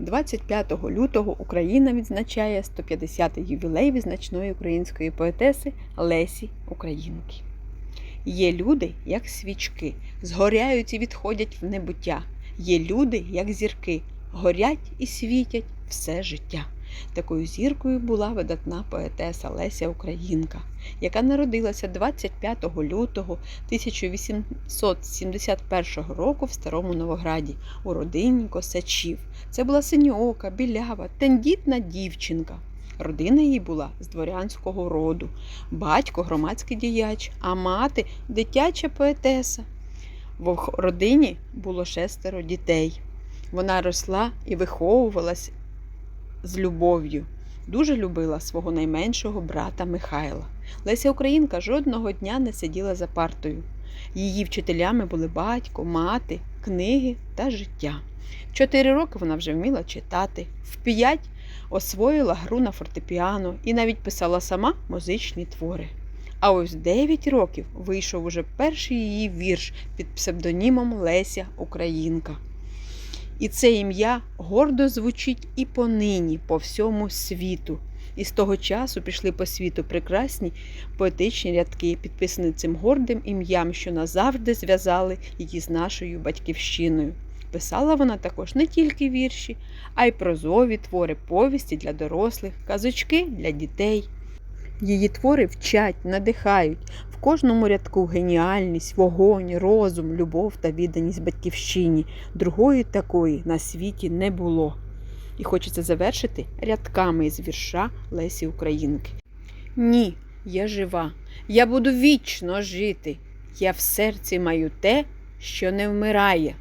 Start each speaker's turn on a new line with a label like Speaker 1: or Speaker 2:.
Speaker 1: 25 лютого Україна відзначає 150-й ювілей визначної української поетеси Лесі Українки. Є люди, як свічки, згоряють і відходять в небуття. Є люди, як зірки, горять і світять все життя. Такою зіркою була видатна поетеса Леся Українка, яка народилася 25 лютого 1871 року в Старому Новограді у родині косачів. Це була синьоока, білява, тендітна дівчинка. Родина її була з дворянського роду, батько громадський діяч, а мати дитяча поетеса. В родині було шестеро дітей. Вона росла і виховувалась з любов'ю. Дуже любила свого найменшого брата Михайла. Леся Українка жодного дня не сиділа за партою. Її вчителями були батько, мати, книги та життя. Чотири роки вона вже вміла читати, в п'ять освоїла гру на фортепіано і навіть писала сама музичні твори. А ось 9 років вийшов уже перший її вірш під псевдонімом Леся Українка. І це ім'я гордо звучить і понині по всьому світу. І з того часу пішли по світу прекрасні поетичні рядки, підписані цим гордим ім'ям, що назавжди зв'язали її з нашою батьківщиною. Писала вона також не тільки вірші, а й прозові твори, повісті для дорослих, казочки для дітей. Її твори вчать, надихають кожному рядку геніальність, вогонь, розум, любов та відданість батьківщині. Другої такої на світі не було. І хочеться завершити рядками із вірша Лесі Українки. Ні, я жива, я буду вічно жити. Я в серці маю те, що не вмирає.